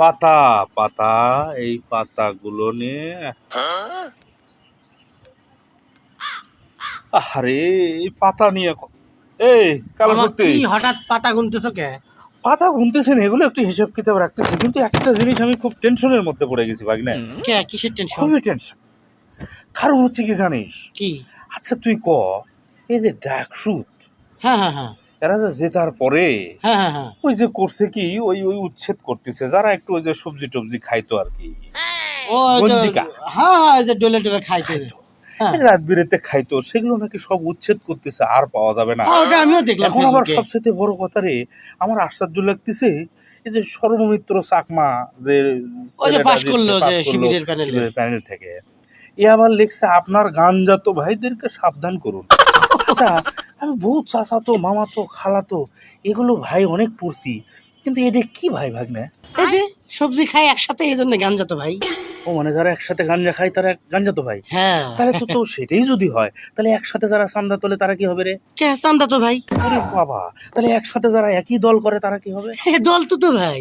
পাতা পাতা এই পাতাগুলো নিয়ে। আরে এই পাতা নিয়ে এই কালো সত্যি হঠাৎ পাতা গুনতেছো কে? পাতা গুনতেছেন এগুলো একটু হিসাব কিতাব রাখতেছি কিন্তু একটা জিনিস আমি খুব টেনশনের মধ্যে পড়ে গেছি ভাগনে। কে কিসের টেনশন খুবই টেনশন কারণ হচ্ছে কি জানিস? কি? আচ্ছা তুই ক এই যে ডাকসুত হ্যাঁ হ্যাঁ হ্যাঁ। এরা যে জেতার পরে হ্যাঁ হ্যাঁ হ্যাঁ। ওই যে করছে কি ওই ওই উচ্ছেদ করতেছে যারা একটু ওই যে সবজি টবজি খাইতো আর কি। রাত বিরেতে খাইতো সেগুলো নাকি সব উচ্ছেদ করতেছে আর পাওয়া যাবে না। আমিও দেখলাম এখন আবার সবচেয়ে বড় কথা রে আমার আশ্চর্য লাগতেছে এই যে সর্বমিত্র চাকমা যে পাশ করল যে শিবিরের প্যানেল থেকে এ আবার লেখছে আপনার গানজাত ভাইদেরকে সাবধান করুন। আচ্ছা আমি বহুত চাচাতো মামাতো খালাতো এগুলো ভাই অনেক পড়ছি কিন্তু এটা কি ভাই ভাগ্নে? এই যে, সবজি খাই একসাথে, এই জন্য গান যেত ভাই। ও মানে যারা একসাথে গাঞ্জা খায় তারা গাঞ্জাতো ভাই। হ্যাঁ। তাহলে তো তো সেটাই যদি হয় তাহলে একসাথে যারা চান্দা তোলে তারা কি হবে রে? চান্দা তো ভাই। আরে বাবা তাহলে একসাথে যারা একই দল করে তারা কি হবে? দল তো তো ভাই।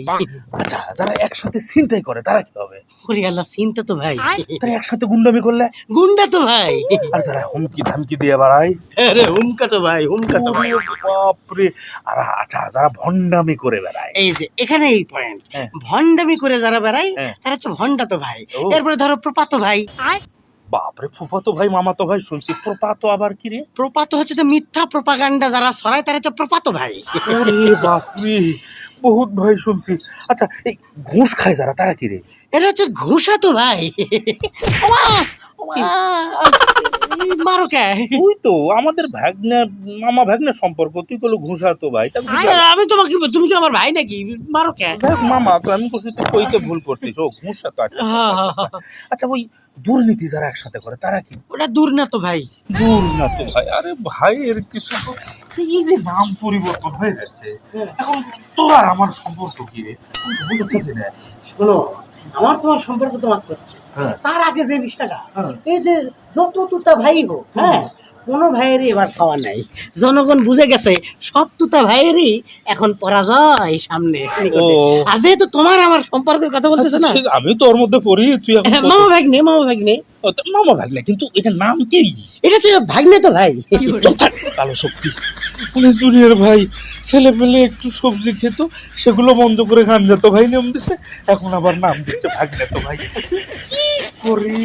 আচ্ছা যারা একসাথে চিন্তাই করে তারা কি হবে? ওরে আল্লাহ চিন্তা তো ভাই। তারা একসাথে গুন্ডামি করলে? গুন্ডা তো ভাই। আর যারা হুমকি ধামকি দিয়ে বেড়ায়? আরে হুমকা তো ভাই হুমকা তো ভাই। বাপরে। আর আচ্ছা যারা ভন্ডামি করে বেড়ায়? এই যে এখানে এই পয়েন্ট হ্যাঁ। ভন্ডামি করে যারা বেড়ায় হ্যাঁ। তারা হচ্ছে ভন্ডা তো ভাই। এরপরে ধরো প্রপাত ভাই। বাপরে ফুফাতো ভাই মামাতো ভাই শুনছি প্রপাতো আবার কি রে? প্রপাত হচ্ছে তো মিথ্যা প্রপাগান্ডা যারা ছড়ায় তারা হচ্ছে প্রপাত ভাই। বাপরে বহুত ভাই শুনছি। আচ্ছা এই ঘুষ খায় যারা তারা কি রে? এটা হচ্ছে ঘুষা তো ভাই মারো কে? ওই তো আমাদের ভাগ্নে মামা ভাগ্নে সম্পর্ক তুই কলো ঘুষাতো ভাই আমি তোমাকে তুমি কি আমার ভাই নাকি? মারো কে? মামা তো আমি করছি তুই কইতে ভুল করছিস ও ঘুষা তো আচ্ছা হ্যাঁ, হ্যাঁ, হ্যাঁ। আচ্ছা ওই দুর্নীতি যারা একসাথে করে তারা কি? ওটা দূর না তো ভাই। দূর না তো ভাই আরে ভাই এর কিছু এই যে নাম পরিবর্তন হয়ে যাচ্ছে এখন তোর আর আমার সম্পর্ক কি রে? বুঝতেছি না। শোনো আমার তোমার সম্পর্ক তোমার করছে হ্যাঁ। তার আগে যে বিষয়টা হ্যাঁ। এই যে যত তুতা ভাই হোক হ্যাঁ কোনো ভাইয়েরই এবার খাওয়া নাই। জনগণ বুঝে গেছে সব তুতা ভাইয়েরই এখন পরাজয় সামনে। আর যেহেতু তোমার আমার সম্পর্কের কথা বলতেছে না আচ্ছা, আমি তোর মধ্যে পড়ি তুই এখন হ্যাঁ, মামা ভাগ্নে মামা ভাগ্নে। তো মামা ভাগ্নে কিন্তু এটার নাম কি? এটা হচ্ছে ভাগ্নে তো ভাই। কালো শক্তি। দুনিয়ার ভাই। ছেলে পেলে একটু সবজি খেত, সেগুলো বন্ধ করে গান যেত ভাই নিয়ম দিছে, এখন আবার নাম দিচ্ছে ভাগ্নে তো ভাই। কি করি?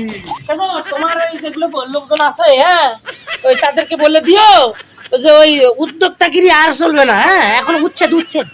তোমার ওই যেগুলো লোকজন আছে হ্যাঁ ওই তাদেরকে বলে দিও যে ওই উদ্যোক্তাগিরি আর চলবে না হ্যাঁ এখন উচ্ছেদ উচ্ছেদ।